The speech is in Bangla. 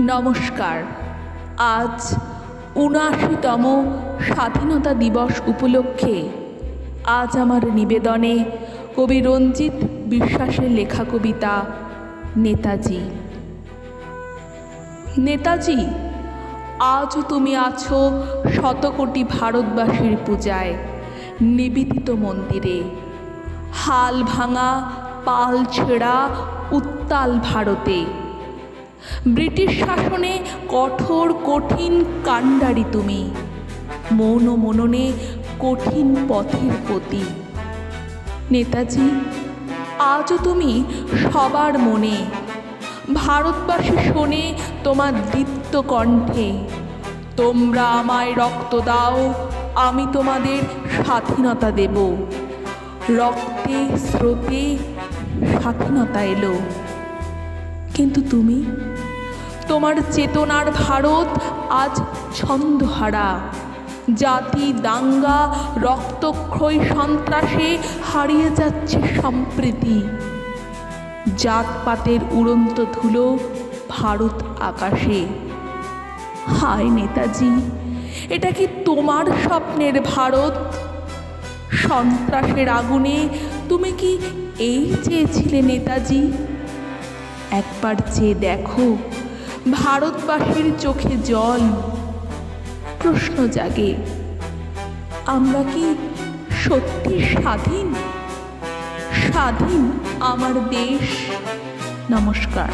নমস্কার। আজ উনআশিতম স্বাধীনতা দিবস উপলক্ষে আজ আমার নিবেদনে কবি রঞ্জিত বিশ্বাসের লেখা কবিতা নেতাজি। নেতাজি আজ তুমি আছো শতকোটি ভারতবাসীর পূজায় নিবেদিত মন্দিরে। হাল ভাঙা, পাল ছেঁড়া, উত্তাল ভারতে। ব্রিটিশ শাসনে কঠোর, কঠিন কাণ্ডারি তুমি। মৌন মননে কঠিন পথের প্রতি নেতাজি, আজও তুমি সবার মনে। ভারতবাসী শোনে তোমার দীপ্ত কণ্ঠে। তোমরা আমায় রক্ত দাও, আমি তোমাদের স্বাধীনতা দেব। রক্তে, স্রোতে স্বাধীনতা এলো। কিন্তু তুমি? তোমার চেতনার ভারত আজ ছন্দহারা। জাতি দাঙ্গা, রক্তক্ষয় সন্ত্রাসে হারিয়ে যাচ্ছে সম্প্রীতি। জাতপাতের উড়ন্ত ধুলো ভারত আকাশে। হায় নেতাজি, এটা কি তোমার স্বপ্নের ভারত? সন্ত্রাসের আগুনে তুমি কি এই চেয়েছিলে নেতাজি? একবার চেয়ে দেখো, ভারতবাসীর চোখে জল। প্রশ্ন জাগে, আমরা কি সত্যি স্বাধীন? স্বাধীন আমার দেশ। নমস্কার।